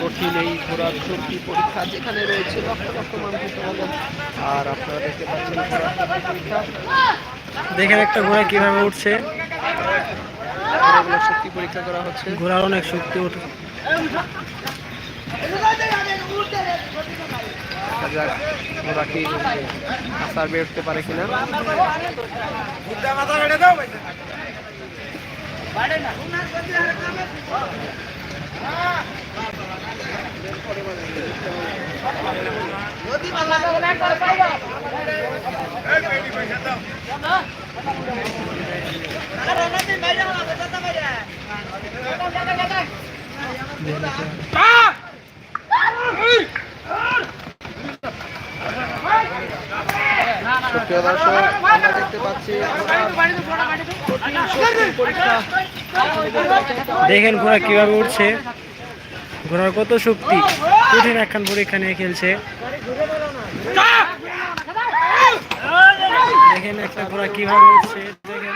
কঠিন এই ঘোড়ার শক্তি পরীক্ষা যেখানে রয়েছে লক্ষ লক্ষ সমাগম আর আপনারা দেখতে পাচ্ছেন পরীক্ষা দেখেন একটা ঘোড়া কীভাবে উঠছে। শক্তি পরীক্ষা করা হচ্ছে। ঘোড়ার অনেক শক্তি উঠে দেখা যাক ঘোড়া কি আসার বের উঠতে পারে কিনা সুপ্রিয় দর্শক, আমরা দেখতে পাচ্ছি দেখেন ঘোড়া কীভাবে উঠছে। ঘোড়ার কত শক্তি। কঠিন একখান পরীক্ষা নিয়ে খেলছে। দেখেন একটা ঘোড়া কীভাবে উঠছে দেখেন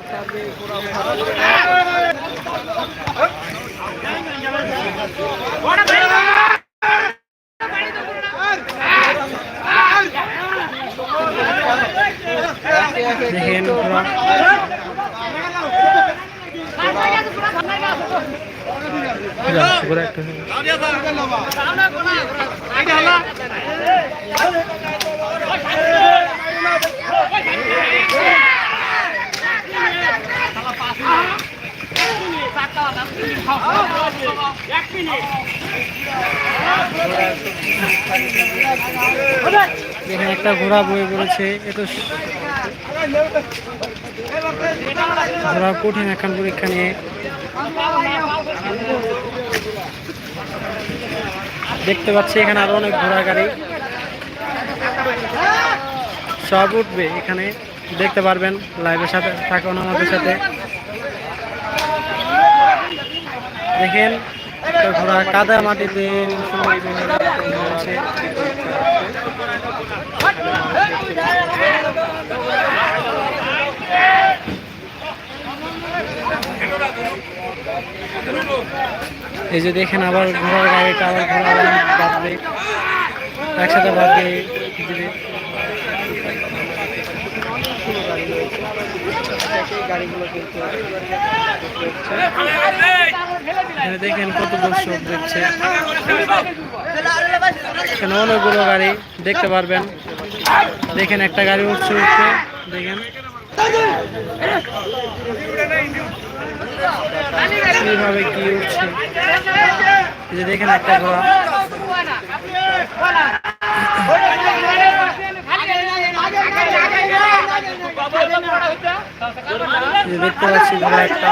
আসার বের ঘোড়া ওঠার একে একে দেখেন ঘোড়া যা, ঘোড়া একটা দেখেন একটা ঘোড়া বয়ে পড়েছে এত ঘোড়া কঠিন একখান পরীক্ষা নিয়ে। দেখতে পাচ্ছি এখানে আরও অনেক ঘোড়া গাড়ি। সব উঠবে এখানে, দেখতে পারবেন লাইভের সাথে, থাকুন আমাদের সাথে। দেখেন ঘোড়া কাদা মাটিতে রয়েছে। এই যে দেখেন আবার ঘোড়ার গাড়িটা আবার ঘোড়া বাঁধবে একসাথে বাঁধবে দেখেন কত দর্শক দেখছে। এখানে অনেকগুলো গাড়ি দেখতে পারবেন। দেখেন একটা গাড়ি উঠছে উঠছে। দেখেন। কীভাবে কি উঠছে? যে দেখেন একটা ঘোড়া। দেখতে পাচ্ছি ঘোড়া একটা।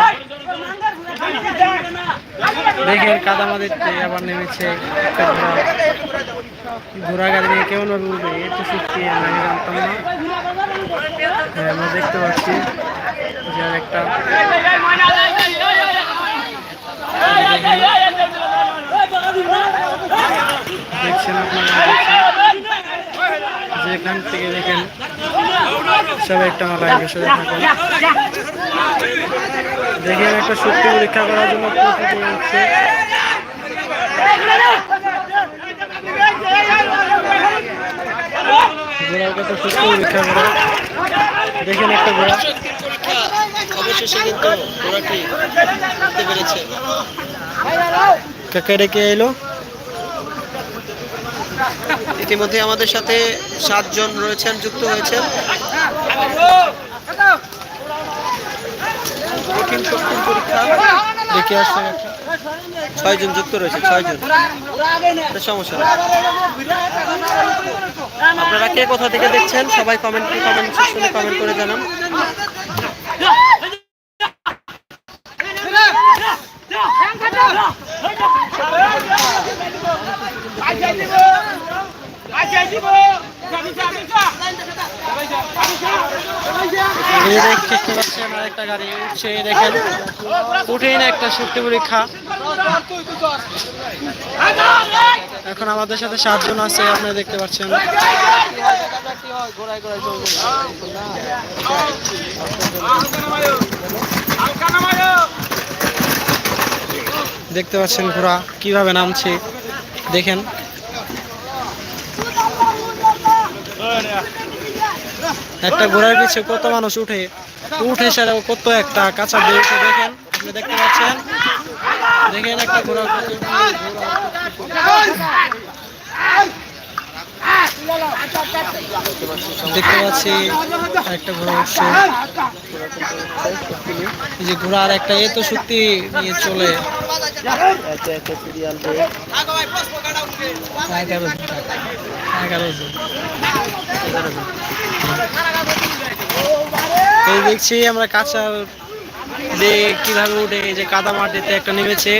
দেখেন কাদামাদিতে আবার নেমেছে একটা ঘোড়া গাড়ি নিয়ে কেমন ভাবে উঠবে একটু সত্যি আমি জানতাম না হ্যাঁ আমরা দেখতে পাচ্ছি যে একটা দেখছেন আপনারা। যেখান থেকে দেখেন সবাই একটা আমার সাথে থাকুন দেখেন একটা শক্তি পরীক্ষা করার জন্য হচ্ছে ঘোড়ার পরীক্ষা করা। দেখেন একটা ঘোড়া। অবশেষে কিন্তু ঘোড়াটি পেরেছে। কাকে ডেকে এলো? ইতিমধ্যে আমাদের সাথে সাতজন রয়েছেন যুক্ত হয়েছেন। ছয়জন যুক্ত রয়েছে ছয়জন। এটা সমস্যা। নেই আপনারা কে কোথা থেকে দেখছেন? সবাই কমেন্ট কমেন্ট সেকশনে কমেন্ট করে জানান। দেখতে পাচ্ছেন আরেকটা গাড়ি উঠছে দেখেন। কঠিন একটা শক্তি পরীক্ষা। এখন আমাদের সাথে সাতজন আছে, আপনারা দেখতে পাচ্ছেন। দেখতে পাচ্ছেন ঘোড়া কীভাবে নামছে। দেখেন। একটা ঘোড়ার পিছে কত মানুষ উঠে উঠে সেটা কত একটা কাঁচা দিয়ে উঠে দেখেন আপনি দেখতে পাচ্ছেন? দেখেন একটা ঘোড়া দেখতে পাচ্ছি একটা ঘোড়া উঠছে। এই যে ঘোড়া আর একটা এ তো সত্যি নিয়ে চলে। একে একে সিরিয়াল এই দেখছি আমরা কাঁচার দিয়ে কীভাবে উঠে যে কাদা মাটিতে একটা নেমেছে।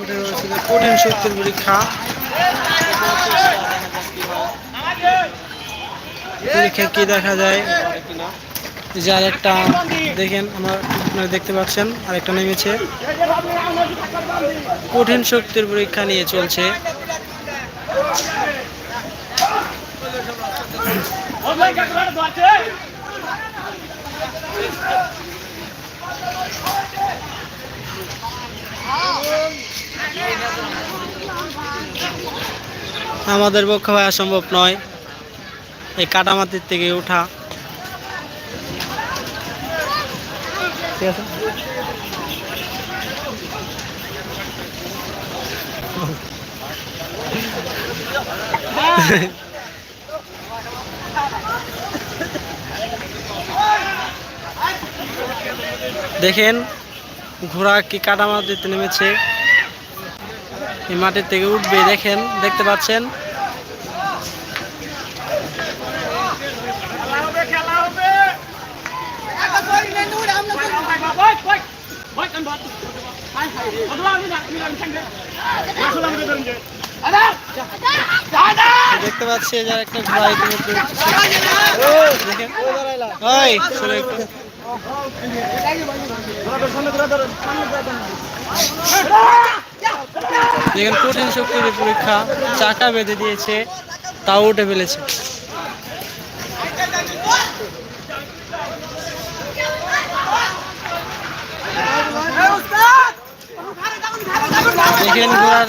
যে কঠিন শক্তির পরীক্ষা পরীক্ষা কি দেখা যায়? যে আরেকটা, দেখেন আমরা, আপনারা দেখতে পাচ্ছেন, আরেকটা নেমেছে। কঠিন শক্তির পরীক্ষা নিয়ে চলছে। আমাদের পক্ষে ভাই সম্ভব নয়। এই কাটামাতির থেকে ওঠা ঠিক আছে? দেখেন, ঘোড়া কি কাটা মাটিতে নেমেছে। এই মাটির থেকে উঠবে, দেখেন, দেখতে পাচ্ছেন? দেখতে পাচ্ছি যে একটা চলে একটু। দেখেন কঠিন শক্তির পরীক্ষা চাকা বেঁধে দিয়েছে তাও উঠে ফেলেছে দেখেন ঘোড়ার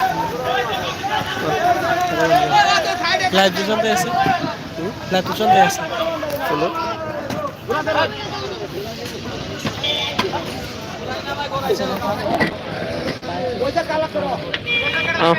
লাইভ তো চলতে আছে লাইভ তো চলতে আছে চলো। আহ,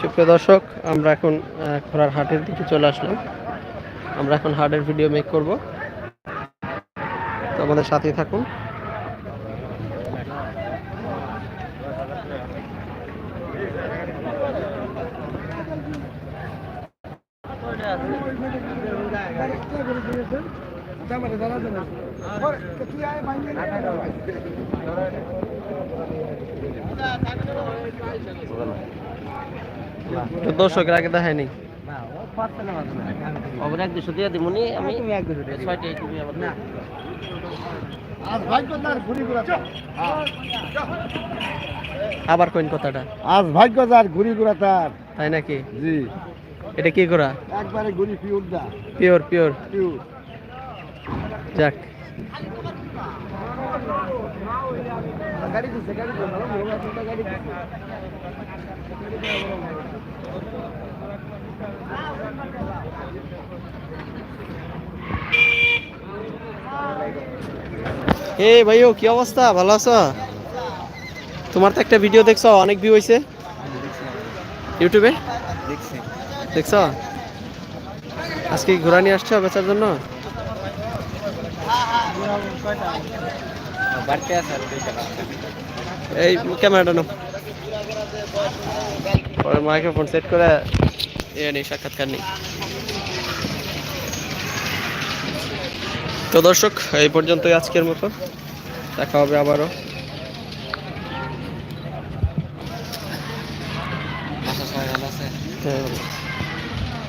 সুপ্রিয় দর্শক, আমরা এখন ঘোড়ার হাটের দিকে চলে আসলাম। আমরা এখন হাটের ভিডিও মেক করব। তো আমাদের সাথেই থাকুন। দর্শকের আগে দেখায়নি। খবর এক দুশো দিয়ে দিমুনি আমি ছয়টায় তুমি আমার আবার কোন কথাটা? আজ ভাগ্য যার ঘুরি ঘুরা তার। তাই নাকি? জি। এটা কি করা একবারে গরি পিওর দা। Pure pure. পিওর। যাক। গাড়ি দিছে গাড়ি দিছে ভালো মোবাইল ফোনটা গাড়ি দিছে হে ভাইও কি অবস্থা? ভালো আছো? তোমার তো একটা ভিডিও দেখছ অনেক ভিউ হয়েছে ইউটিউবে দেখছি। দেখছ? আজকে কি ঘোরা নিয়ে আসছো বেচার জন্য? বাড়তে আছে আর এই ক্যামেরাটা নাও। পরে মাইক্রোফোন সেট করে এ নেই সাক্ষাৎকার নেই। তো দর্শক এই পর্যন্তই আজকের মতো। দেখা হবে আবারও। ভালো আছে। হ্যাঁ।